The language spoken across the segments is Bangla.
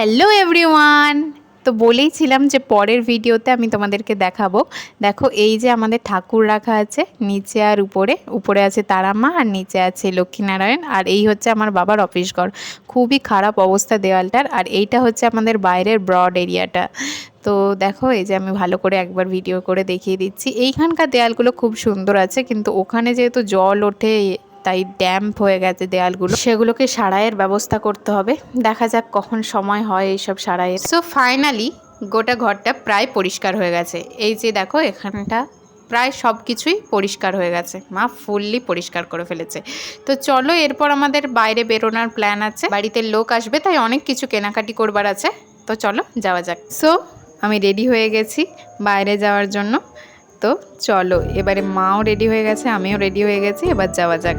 Hello everyone. তো বলেইছিলাম যে পরের ভিডিওতে আমি তোমাদেরকে দেখাবো। দেখো, এই যে আমাদের ঠাকুর রাখা আছে, নিচে আর উপরে। উপরে আছে তারামা আর নিচে আছে লক্ষ্মীনারায়ণ। আর এই হচ্ছে আমার বাবার অফিস ঘর। খুবই খারাপ অবস্থা দেওয়ালটার। আর এইটা হচ্ছে আমাদের বাইরের ব্রড এরিয়াটা। তো দেখো, এই যে আমি ভালো করে একবার ভিডিও করে দেখিয়ে দিচ্ছি। এইখানকার দেয়ালগুলো খুব সুন্দর আছে, কিন্তু ওখানে যেহেতু জল ওঠে তাই ড্যাম্প হয়ে গেছে দেয়ালগুলো। সেগুলোকে সারাইয়ের ব্যবস্থা করতে হবে। দেখা যাক কখন সময় হয় এইসব সারাইয়ের। সো ফাইনালি গোটা ঘরটা প্রায় পরিষ্কার হয়ে গেছে। এই যে দেখো, এখানটা প্রায় সব কিছুই পরিষ্কার হয়ে গেছে। মা ফুললি পরিষ্কার করে ফেলেছে। তো চলো, এরপর আমাদের বাইরে বেরোনোর প্ল্যান আছে। বাড়িতে লোক আসবে, তাই অনেক কিছু কেনাকাটি করবার আছে। তো চলো, যাওয়া যাক। সো আমি রেডি হয়ে গেছি বাইরে যাওয়ার জন্য। তো চলো, এবারে মাও রেডি হয়ে গেছে, আমিও রেডি হয়ে গেছি, এবার যাওয়া যাক।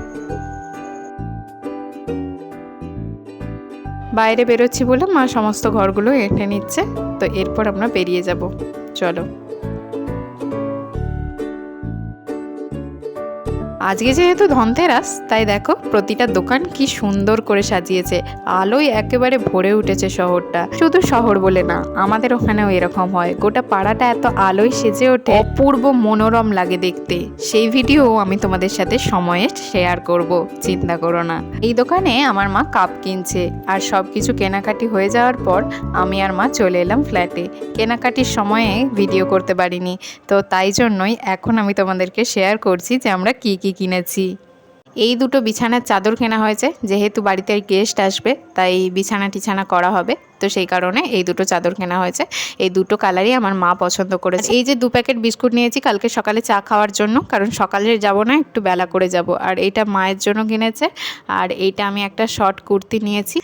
বাইরে বেরোচ্ছি বলে মা সমস্ত ঘরগুলো এঁটে নিচ্ছে, তো এরপর আমরা বেরিয়ে যাব। চলো। আজকে যেহেতু ধনতেরাস, তাই দেখো প্রতিটা দোকান কি সুন্দর করে সাজিয়েছে। আলোয় একেবারে ভরে উঠেছে শহরটা। শুধু শহর বলে না, আমাদের ওখানেও এরকম হয়। গোটা পাড়াটা এত আলোয় সেজে ওঠে, অপূর্ব মনোরম লাগে দেখতে। সেই ভিডিও আমি তোমাদের সাথে সময়ে শেয়ার করব, চিন্তা করো না। এই দোকানে আমার মা কাপ কিনছে, আর সব কিছু কেনাকাটি হয়ে যাওয়ার পর আমি আর মা চলে এলাম ফ্ল্যাটে। কেনাকাটির সময়ে ভিডিও করতে পারিনি, তো তাই জন্যই এখন আমি তোমাদেরকে শেয়ার করছি যে আমরা কি কি কিনেছি। এই দুটো বিছানার চাদর কেনা হয়েছে, যেহেতু বাড়িতে গেস্ট আসবে, তাই বিছানা টিছানা করা হবে। তো সেই কারণে এই দুটো চাদর কেনা হয়েছে। এই দুটো কালারই আমার মা পছন্দ করেছে। এই যে দু প্যাকেট বিস্কুট নিয়েছি, কালকে সকালে চা খাওয়ার জন্য, কারণ সকালে যাব না, একটু বেলা করে যাব। আর এটা মায়ের জন্য কিনেছে, আর এইটা আমি একটা শর্ট কুর্তি নিয়েছি।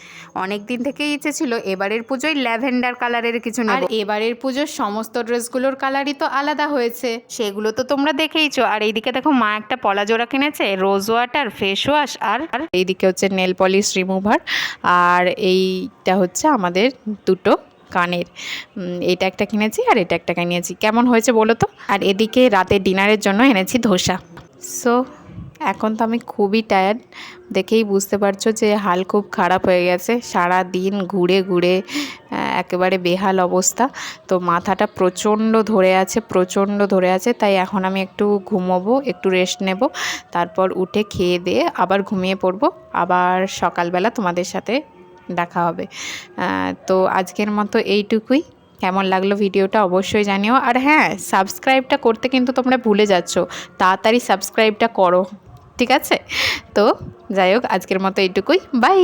অনেক দিন থেকেই ইচ্ছে ছিল এবারের পুজোয় ল্যাভেন্ডার কালারের কিছু আর এবারের পুজোর সমস্ত ড্রেসগুলোর কালারই তো আলাদা হয়েছে। সেগুলো তো তোমরা দেখেইছো। আর এইদিকে দেখো মা একটা পলা জোড়া কিনেছে রোজ ওয়াটার ফেস ওয়াশ আর আর এইদিকে হচ্ছে নেল পলিশ রিমুভার আর এইটা হচ্ছে আমাদের দুটো কানের। এটা একটা কিনেছি আর এটা একটা কিনেছি। কেমন হয়েছে বলো তো? আর এদিকে রাতের ডিনারের জন্য এনেছি ধোসা। সো এখন তো আমি খুবই টায়ার্ড দেখেই বুঝতে পারছ যে হাল খুব খারাপ হয়ে গেছে। সারা দিন ঘুরে ঘুরে একেবারে বেহাল অবস্থা। তো মাথাটা প্রচণ্ড ধরে আছে, প্রচণ্ড ধরে আছে। তাই এখন আমি একটু ঘুমোবো, একটু রেস্ট নেব। তারপর উঠে খেয়ে দিয়ে আবার ঘুমিয়ে পড়ব। আবার সকালবেলা তোমাদের সাথে দেখা হবে। তো আজকের মতো এইটুকুই। কেমন লাগল ভিডিওটা অবশ্যই জানিও। আর হ্যাঁ সাবস্ক্রাইবটা করতে কিন্তু তোমরা ভুলে যাচ্ছ। তাড়াতাড়ি সাবস্ক্রাইবটা করো। ঠিক আছে? তো যাই হোক আজকের মতো এইটুকুই। বাই!